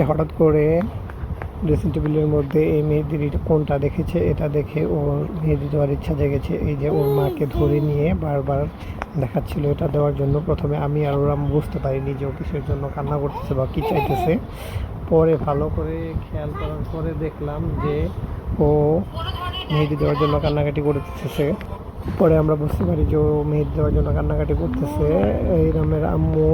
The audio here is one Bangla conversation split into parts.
সে হঠাৎ করে ড্রেসিং টেবিলের মধ্যে এই মেহেদির কোনটা দেখেছে, এটা দেখে ওর মেহেদি দেওয়ার ইচ্ছা জেগেছে। এই যে ওর মাকে ধরে নিয়ে বারবার দেখাচ্ছিল এটা দেওয়ার জন্য। প্রথমে আমি আর ওরা বুঝতে পারিনি যে ও কিসের জন্য কান্না করতেছে বা কী চাইতেছে। পরে ভালো করে খেয়াল করার পরে দেখলাম যে ও মেহেদি দেওয়ার জন্য কান্নাকাটি করতেছে। পরে আমরা বুঝতে পারি যে ও মেহেদি দেওয়ার জন্য কান্নাকাটি করতেছে। এই রামের আম্মু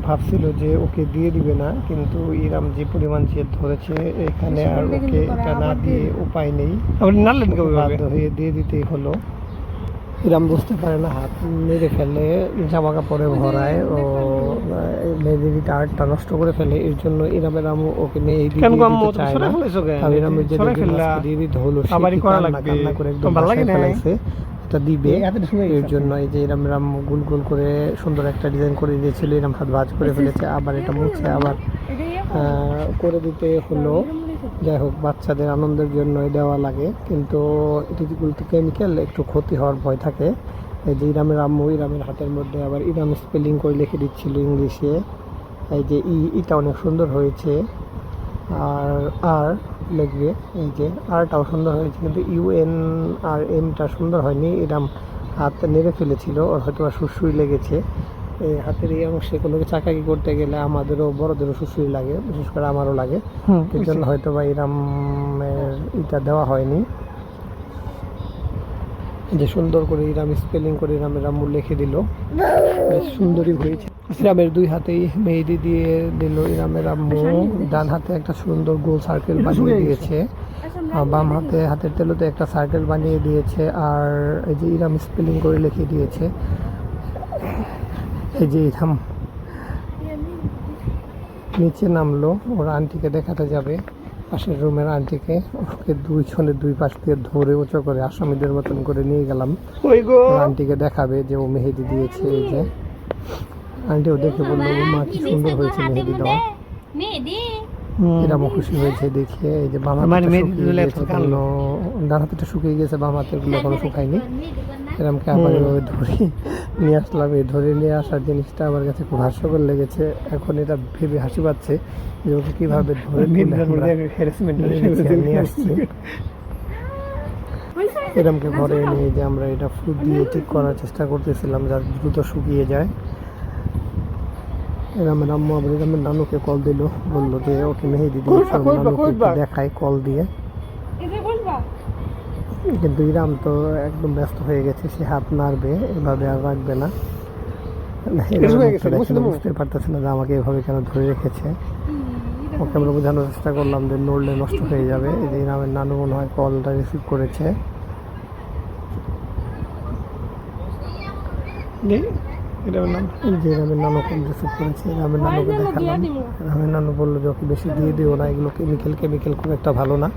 ভাবছিল যে ওকে দিয়ে দিবে না কিন্তু ইরাম যে পরিমাণ জেদ ধরেছে এখানে আর ওকে এটা না দিয়ে উপায় নেই। বাধ্য হয়ে দিয়ে দিতেই হলো। ইরাম বুঝতে পারে না হাত মেরে ফেলে জামা কাপড়ে ভরায় ও মেহেদিটা আর্টটা নষ্ট করে ফেলে এর জন্য ইরামের আম্মু ওকে কেন দিয়ে দিতে চায় না। আর ইরামের যে দিয়ে দিতে হলো সে করা কান্না- করে একদম ভালো লাগে এটা দিবে। এর জন্য এই যে এরম এরম গোল গোল করে সুন্দর একটা ডিজাইন করে দিয়েছিল এরম হাত ভাজ করে ফেলেছে আবার এটা মুছে আবার করে দিতে হলো। যাই হোক বাচ্চাদের আনন্দের জন্যই দেওয়া লাগে কিন্তু এটিগুলো তো কেমিক্যাল একটু ক্ষতি হওয়ার ভয় থাকে। এই যে ইরামের আম্মু ইরামের হাতের মধ্যে আবার ইরাম স্পেলিং করে লিখে দিচ্ছিল ইংলিশে। এই যে ই ইটা অনেক সুন্দর হয়েছে। আর আর লিখবে এই যে আরটাও সুন্দর হয়েছে কিন্তু ইউএন আর এমটা সুন্দর হয়নি এরম হাত নেড়ে ফেলেছিল ওর হয়তো বা সুসুই লেগেছে। এই হাতের এই অংশে কোনো চাকাকি করতে গেলে আমাদেরও বড়দেরও সুসুই লাগে বিশেষ করে আমারও লাগে। এর জন্য হয়তো বা এরম এটা দেওয়া হয়নি। যে সুন্দর করে ইরাম স্পেলিং করে ইরামের আম্মু লিখে দিল। বেশ সুন্দরই হয়েছে। ইরামের দুই হাতেই মেহেদি দিয়ে দিল ইরামের আম্মু ডান হাতে একটা সুন্দর গোল সার্কেল বানিয়ে দিয়েছে। আর বাম হাতে হাতের তেলোতে একটা সার্কেল বানিয়ে দিয়েছে। আর এই যে ইরাম স্পেলিং করে লিখে দিয়েছে। এই যে ইরাম। নিচে নামলো ওর আন্টিকে দেখাতে যাবে। পাশের রুমের আন্টিকে ওকে দুই দুইজনে দুই পাশ দিয়ে ধরে উঁচু করে আসামিদের মতন করে নিয়ে গেলাম। ওই গো? ওর আন্টিকে দেখাবে যে ও মেহেদি দিয়েছে এই যে। আন্টিও দেখে বলল "ও মা কি সুন্দর হয়েছে মেহেদি দেওয়া মেহেদি। এরকম খুশি হয়েছে দেখে এই যে বাম হাতে শুকিয়ে গেছে ডান শুকিয়ে গেছে বাম হাতে গুলো এখনও শুকায়নি। এরমকে আবার এভাবে ধরে নিয়ে আসলাম। এই ধরে নিয়ে আসার জিনিসটা আমার কাছে খুব হাস্যকর লেগেছে। এখন এটা ভেবে হাসি পাচ্ছে যে ওকে কীভাবে ধরে নিয়ে আসছি। এরমকে ঘরে নিয়ে যে আমরা এটা ফুড দিয়ে ঠিক করার চেষ্টা করতেছিলাম যাতে দ্রুত শুকিয়ে যায়। এরামের আম্মু আবার এরামের নানুকে কল দিল। বলল যে ওকে মেহেদি দিয়ে নানুকে দেখায় কল দিয়ে। কিন্তু ইরাম তো একদম ব্যস্ত হয়ে গেছে সে হাত নাড়বে এভাবে আর রাখবে না। হয়ে? বুঝতে পারতেছে না যে আমাকে এভাবে কেন ধরে রেখেছে। ওকে আমরা বোঝানোর চেষ্টা করলাম যে নড়লে নষ্ট হয়ে যাবে। এই যে ইরামের নানু মনে হয় কলটা রিসিভ করেছে। এটার নাম? এই যে রামের রিসিভ করেছে রামের নানুকে দেখালাম। রামের নানু বলল যে ওকে বেশি দিয়ে দিও না এগুলো কেমিক্যাল কেমিক্যাল খুব একটা ভালো না।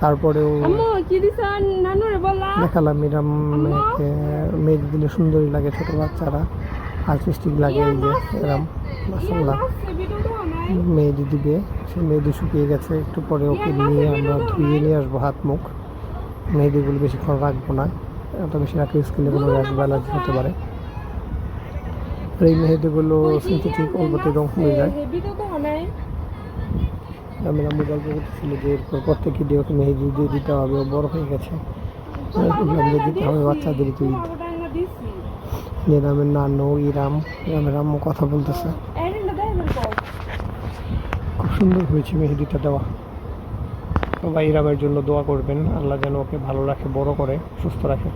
তারপরেও আম্মু কি দিছ? নানুরে বলা। দেখালাম মেয়েদের দিলে সুন্দরই লাগে ছোটো বাচ্চারা। আর্টিস্টিক লাগে এই যে এরম মাসাল্লাহ মেহেদি দিবে সে মেহেদি শুকিয়ে গেছে একটু পরে ওকে নিয়ে আমরা ধুয়ে নিয়ে আসব হাত মুখ। মেহেদিগুলো বেশিক্ষণ রাখব না এত বেশি রাখলে স্কিনে কোনো র্যাশ অ্যালার্জি হতে পারে। আর এই মেহেদিগুলো সিনথেটিক অল্পতে রং হয়ে যায়। তো আমি গল্প করতেছিল যে এরপর প্রত্যেকে দিয়ে ওকে মেহেদি দিয়ে দিতে হবে ও বড় হয়ে গেছে। দিতে হবে বাচ্চাদের তো ঈদ নিরামের নানু ইরাম ইরামের আম্মু কথা বলতেছে। খুব সুন্দর হয়েছে মেহেদিটা দেওয়া। সবাই ইরামের জন্য দোয়া করবেন আল্লাহ যেন ওকে ভালো রাখে বড় করে সুস্থ রাখে।